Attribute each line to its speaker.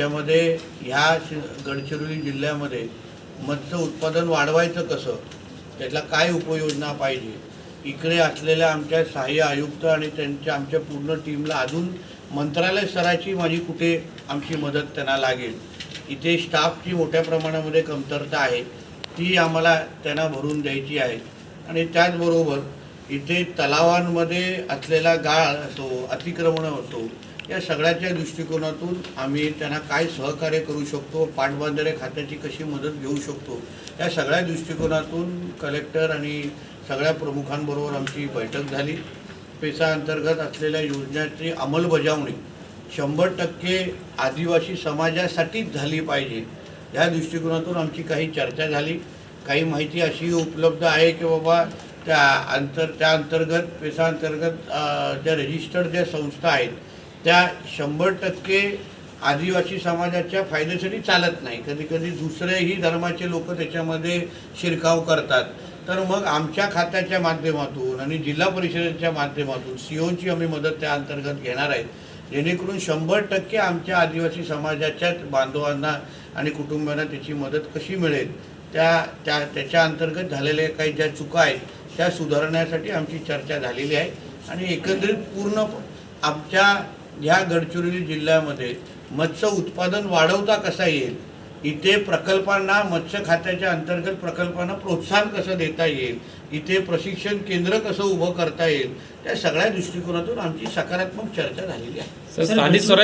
Speaker 1: त्याच्यामध्ये ह्या शि- गडचिरोली जिल्ह्यामध्ये मत्स्य उत्पादन वाढवायचं कसं? त्याला काय उपाययोजना पाहिजे? इकडे असलेल्या आमच्या सहाय्य आयुक्त आणि त्यांच्या आमच्या पूर्ण टीमला अजून मंत्रालय स्तराची माझी कुठे आमची मदत त्यांना लागेल? इथे स्टाफची मोठ्या प्रमाणामध्ये कमतरता आहे. ती आम्हाला त्यांना भरून द्यायची आहे. आणि त्याचबरोबर इथे तलावांमध्ये असलेला गाळ असो अतिक्रमणं असो या सगळ्याच्या दृष्टिकोनातून आम्ही त्यांना काय सहकार्य करू शकतो पाटबंधारे खात्याची कशी मदत घेऊ शकतो या सगळ्या दृष्टिकोनातून कलेक्टर आणि सगळ्या प्रमुखांबरोबर आमची बैठक झाली. पेसा अंतर्गत असलेल्या योजनेची अंमलबजावणी शंभर टक्के आदिवासी समाजासाठीच झाली पाहिजे या दृष्टिकोनातून आमची काही चर्चा झाली. काही माहिती अशी उपलब्ध आहे की बाबा त्या अंतर त्या अंतर्गत पेसा अंतर्गत ज्या रजिस्टर्ड ज्या संस्था आहेत त्या शंभर टक्के आदिवासी समाजाच्या फायद्यासाठी चालत नाही. कधी कधी दुसरेही धर्माचे लोक त्याच्यामध्ये शिरकाव करतात. तर मग आमच्या खात्याच्या माध्यमातून आणि जिल्हा परिषदेच्या माध्यमातून सी ओची आम्ही मदत त्या अंतर्गत घेणार आहेत जेणेकरून शंभर टक्के आमच्या आदिवासी समाजाच्या बांधवांना आणि कुटुंबांना त्याची मदत कशी मिळेल त्या त्या त्याच्या अंतर्गत झालेल्या काही ज्या चुका आहेत त्या सुधारण्यासाठी आमची चर्चा झालेली आहे. आणि एकंदरीत पूर्ण आमच्या ह्या गडचिरोली जिल्ह्यामध्ये मत्स्य उत्पादन वाढवता कसा येईल इथे प्रकल्पांना मत्स्य खात्याच्या अंतर्गत प्रकल्पांना प्रोत्साहन कसं देता येईल इथे प्रशिक्षण केंद्र कसं उभं करता येईल त्या सगळ्या दृष्टिकोनातून आमची सकारात्मक चर्चा झालेली आहे.